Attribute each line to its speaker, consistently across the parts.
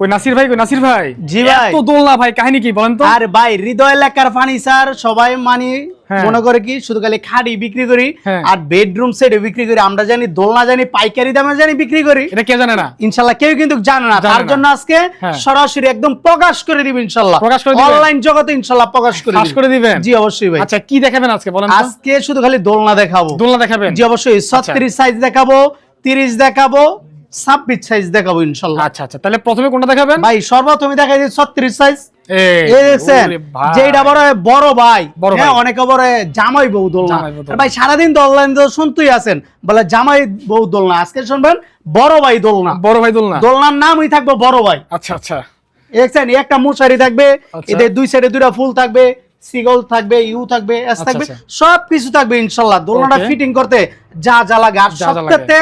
Speaker 1: কই নাসির ভাই কই নাসির ভাই?
Speaker 2: জি ভাই।
Speaker 1: এত দোলনা ভাই কাহিনী কি বলেন তো?
Speaker 2: আর ভাই হৃদয় এলাকার ফার্নিচার সবাই মানি
Speaker 1: হ্যাঁ।
Speaker 2: মনে করে কি শুধু খালি খাড়ি বিক্রি করি
Speaker 1: হ্যাঁ।
Speaker 2: আর বেডরুম সেটে বিক্রি করি। আমরা জানি দোলনা জানি পাইকারি দামে জানি বিক্রি করি।
Speaker 1: এটা কে জানে না?
Speaker 2: ইনশাল্লাহ কেউ কিন্তু জানে না। তার জন্য আজকে
Speaker 1: হ্যাঁ।
Speaker 2: সরাসরি একদম প্রকাশ করে দিব
Speaker 1: প্রকাশ করে দিবেন?
Speaker 2: অনলাইন জগতে ইনশাল্লাহ প্রকাশ করে
Speaker 1: ফাঁস করে দিবেন?
Speaker 2: জি অবশ্যই ভাই।
Speaker 1: আচ্ছা কি দেখাবেন আজকে বলেন
Speaker 2: আজকে শুধু খালি দোলনা দেখাবো।
Speaker 1: দোলনা দেখাবেন?
Speaker 2: জি অবশ্যই। ছত্রিশ সাইজ দেখাবো তিরিশ দেখাবো ছাব্বিশ সাইজ দেখাবো ইনশাল্লাহ।
Speaker 1: আচ্ছা আচ্ছা তাহলে প্রথমে কোনটা দেখাবেন?
Speaker 2: ভাই সর্বপ্রথমে দেখাই দিই ছত্রিশ সাইজ। যেটা বড় বড় ভাই। হ্যাঁ। অনেকে বড় জামাই বউ দোলনা। ভাই সারাদিন তো তো শুনতেই আছেন বলে জামাই বউ দোলনা। আজকে শুনবেন বড় ভাই দোলনা।
Speaker 1: বড় ভাই দোলনা।
Speaker 2: দোলনার নামই থাকবে বড় ভাই।
Speaker 1: আচ্ছা আচ্ছা।
Speaker 2: দেখছেন একটা মশারি থাকবে
Speaker 1: আচ্ছা।
Speaker 2: এদের দুই সাইডে দুইটা ফুল থাকবে সিগল থাকবে ইউ থাকবে এস থাকবে। সব কিছু থাকবে ইনশাল্লাহ। দোলনাটা ফিটিং করতে যা যা লাগে। আর
Speaker 1: যা যা
Speaker 2: সবথেকে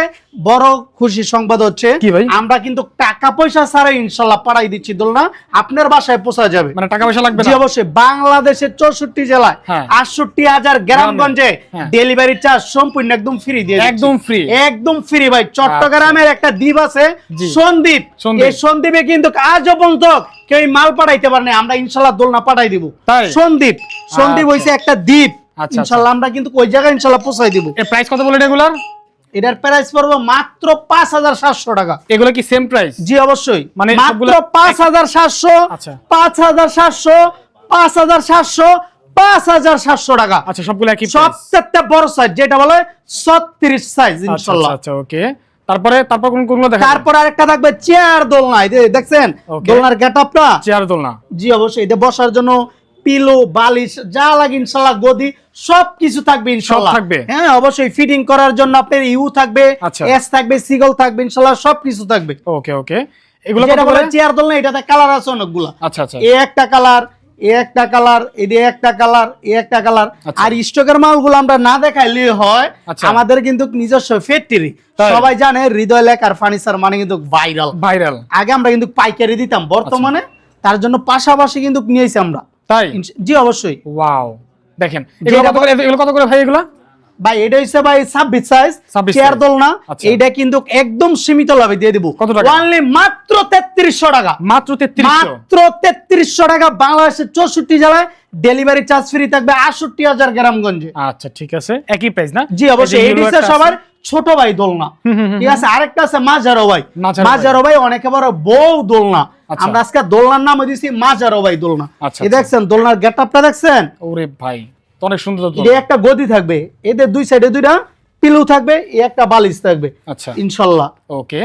Speaker 2: বড় খুশি সংবাদ হচ্ছে আমরা কিন্তু টাকা পয়সা ছাড়া ইনশাল্লাহ পাঠাই দিচ্ছি দোলনা আপনার বাসায় পৌঁছা যাবে।
Speaker 1: মানে টাকা পয়সা লাগবে
Speaker 2: জি অবশ্যই। বাংলাদেশের চৌষট্টি জেলায়
Speaker 1: হ্যাঁ।
Speaker 2: আটষট্টি হাজার গ্রামগঞ্জে
Speaker 1: হ্যাঁ।
Speaker 2: ডেলিভারি চার্জ সম্পূর্ণ একদম ফ্রি দিয়ে দিচ্ছি।
Speaker 1: একদম ফ্রি
Speaker 2: একদম ফ্রি ভাই। চট্টগ্রামের একটা দ্বীপ আছে সন্দ্বীপ। এই সন্দ্বীপে। কিন্তু আজও পর্যন্ত কেউ মাল পাঠাইতে পারে না আমরা ইনশাল্লাহ দোলনা পাঠাই দিব।
Speaker 1: তাই?
Speaker 2: সন্দ্বীপ। সন্দ্বীপ
Speaker 1: আচ্ছা।
Speaker 2: হইছে একটা দ্বীপ।
Speaker 1: আচ্ছা।
Speaker 2: ইনশাল্লাহ আমরা কিন্তু ওই জায়গায় ইনশাল্লাহ পৌঁছাই দিব।
Speaker 1: এর প্রাইস কত বলেন এগুলার?
Speaker 2: এটার প্রাইস পড়ব মাত্র পাঁচ হাজার সাতশো টাকা।
Speaker 1: এগুলো কি সেম প্রাইস
Speaker 2: জি অবশ্যই।
Speaker 1: মানে
Speaker 2: মাত্র পাঁচ হাজার সাতশো
Speaker 1: আচ্ছা।
Speaker 2: পাঁচ হাজার সাতশো পাঁচ হাজার সাতশো পাঁচ হাজার সাতশো টাকা।
Speaker 1: আচ্ছা সবগুলো একই?
Speaker 2: সবচেয়ে বড় সাইজ যেটা বলে ছত্রিশ সাইজ
Speaker 1: আচ্ছা
Speaker 2: ইনশাল্লাহ।
Speaker 1: আচ্ছা ওকে তারপরে তারপর কোন কোনগুলো দেখা
Speaker 2: তারপর আরেকটা থাকবে চেয়ার দোলনা। এই দেখছেন. দোলনার গেট আপটা
Speaker 1: চেয়ার দোলনা।
Speaker 2: জি অবশ্যই। এটা বসার জন্য পিলো বালিশ যা লাগে ইনশাল্লাহ গদি সব কিছু থাকবে ইনশাল্লাহ।
Speaker 1: থাকবে?
Speaker 2: হ্যাঁ অবশ্যই ফিটিং করার জন্য আপনার ইউ থাকবে
Speaker 1: আচ্ছা।
Speaker 2: এস থাকবে সিগল থাকবে ইনশাল্লাহ সব কিছু থাকবে।
Speaker 1: ওকে ওকে এগুলো
Speaker 2: যেটা বলে চেয়ার দোলনা এটাতে কালার আছে অনেকগুলা।
Speaker 1: আচ্ছা আচ্ছা।
Speaker 2: এ একটা কালার একটা কালার এ একটা কালার একটা কালার
Speaker 1: আচ্ছা।
Speaker 2: আর স্টকের মালগুলো আমরা না দেখাইলে হয়
Speaker 1: আচ্ছা।
Speaker 2: আমাদের কিন্তু নিজস্ব ফ্যাক্টরি সবাই জানে হৃদয় লেখার ফার্নিচার মানে কিন্তু ভাইরাল
Speaker 1: ভাইরাল
Speaker 2: আগে আমরা কিন্তু পাইকারি দিতাম বর্তমানে তার জন্য পাশাপাশি কিন্তু নিয়েছি আমরা।
Speaker 1: তাই?
Speaker 2: জি অবশ্যই।
Speaker 1: ওয়াও। দেখেন এগুলো কত করে ভাই এগুলো?
Speaker 2: ভাই এটা হচ্ছে ভাই ছাব্বিশ সাইজ
Speaker 1: 26
Speaker 2: চেয়ার। দোলনা।
Speaker 1: আচ্ছা।
Speaker 2: এইটা কিন্তু একদম সীমিত লাভে দিয়ে দিব।
Speaker 1: কত টাকা?
Speaker 2: অনলি মাত্র তেত্রিশশো টাকা।
Speaker 1: মাত্র তেত্রিশশো?
Speaker 2: মাত্র তেত্রিশশো টাকা বাংলাদেশের চৌষট্টি জেলায় ডেলিভারি চার্জ ফ্রি থাকবে আটষট্টি হাজার গ্রামগঞ্জে।
Speaker 1: আচ্ছা ঠিক আছে। একই প্রাইস না?
Speaker 2: জি অবশ্যই।
Speaker 1: এই
Speaker 2: হচ্ছে সবার ছোট ভাই দোলনা। ঠিক আছে? আরেকটা আছে মাঝারো ভাই।
Speaker 1: মাঝারো ভাই।
Speaker 2: অনেকে বড় বউ দোলনা। আমরা আজকে দোলনার নাম দিয়েছি মাঝারো ভাই দোলনা।
Speaker 1: আচ্ছা,
Speaker 2: এই
Speaker 1: আচ্ছা।
Speaker 2: দেখছেন দোলনার গেট আপটা দেখছেন?
Speaker 1: ওরে ভাই তো অনেক সুন্দর
Speaker 2: এটা একটা গদি থাকবে এদের দুই সাইডে দুইটা পিলু থাকবে এই একটা বালিশ থাকবে
Speaker 1: আচ্ছা।
Speaker 2: ইনশাল্লাহ।
Speaker 1: ওকে।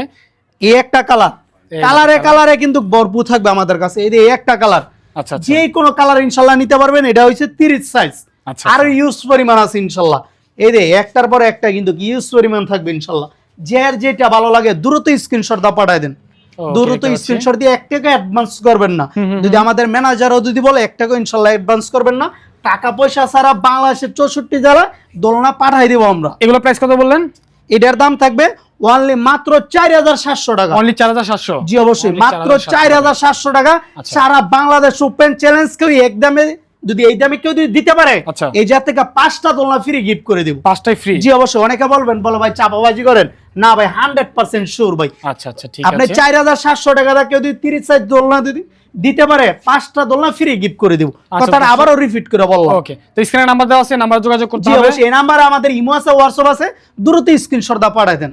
Speaker 2: এই একটা কালার। কালারে কালারে। কিন্তু ভরপুর থাকবে আমাদের কাছে এই যে এই একটা কালার।
Speaker 1: আচ্ছা আচ্ছা।
Speaker 2: যে কোনো কালার ইনশাল্লাহ নিতে পারবেন এটা হচ্ছে তিরিশ সাইজ
Speaker 1: আচ্ছা,
Speaker 2: আরও
Speaker 1: আচ্ছা।
Speaker 2: ইউজ পরিমাণ আছে ইনশাল্লাহ। এই যে একটার পর একটা কিন্তু ইউজ পরিমাণ থাকবে ইনশাল্লাহ। যার যেটা ভালো লাগে দ্রুত স্ক্রিনশট দা পাঠায় দেন। দ্রুত স্ক্রিনশট দিয়ে এক টাকা অ্যাডভান্স করবেন না। যদি আমাদের ম্যানেজারও যদি বলে এক টাকা ইনশাল্লাহ অ্যাডভান্স করবেন না টাকা পয়সা ছাড়া বাংলাদেশের চৌষট্টি জেলায় দোলনা পাঠাই দিব আমরা।
Speaker 1: এগুলো প্রাইস কত বললেন?
Speaker 2: এটার দাম থাকবে অনলি মাত্র চার হাজার সাতশো টাকা।
Speaker 1: অনলি চার হাজার সাতশো?
Speaker 2: জি অবশ্যই মাত্র চার হাজার সাতশো। টাকা
Speaker 1: আচ্ছা।
Speaker 2: সারা বাংলাদেশ ওপেন চ্যালেঞ্জ কেউ যদি এই দামে কেউ যদি দিতে পারে
Speaker 1: আচ্ছা।
Speaker 2: এই জাত থেকে পাঁচটা দোলনা ফ্রি গিফট করে দিব।
Speaker 1: পাঁচটাই ফ্রি
Speaker 2: জি অবশ্যই। অনেকে বলবেন বলো ভাই চাপাবাজি করেন। না ভাই হান্ড্রেড পার্সেন্ট শিওর ভাই।
Speaker 1: আচ্ছা আচ্ছা ঠিক
Speaker 2: আপনি চার হাজার সাতশো টাকা দিয়ে কেউ যদি তিরিশ সাইজ দোলনা যদি দিতে পারে পাঁচটা দোলনা ফ্রি গিফট করে দিব।
Speaker 1: আচ্ছা,
Speaker 2: কথাটা আবারও রিপিট করে বললাম।
Speaker 1: ওকে তো স্ক্রিনে নাম্বার দেওয়া আছে নাম্বার যোগাযোগ করতে হবে।
Speaker 2: এই নাম্বারে আমাদের ইমো আছে হোয়াটসঅ্যাপ আছে। দ্রুত স্ক্রিনশট দা পাঠাই দেন।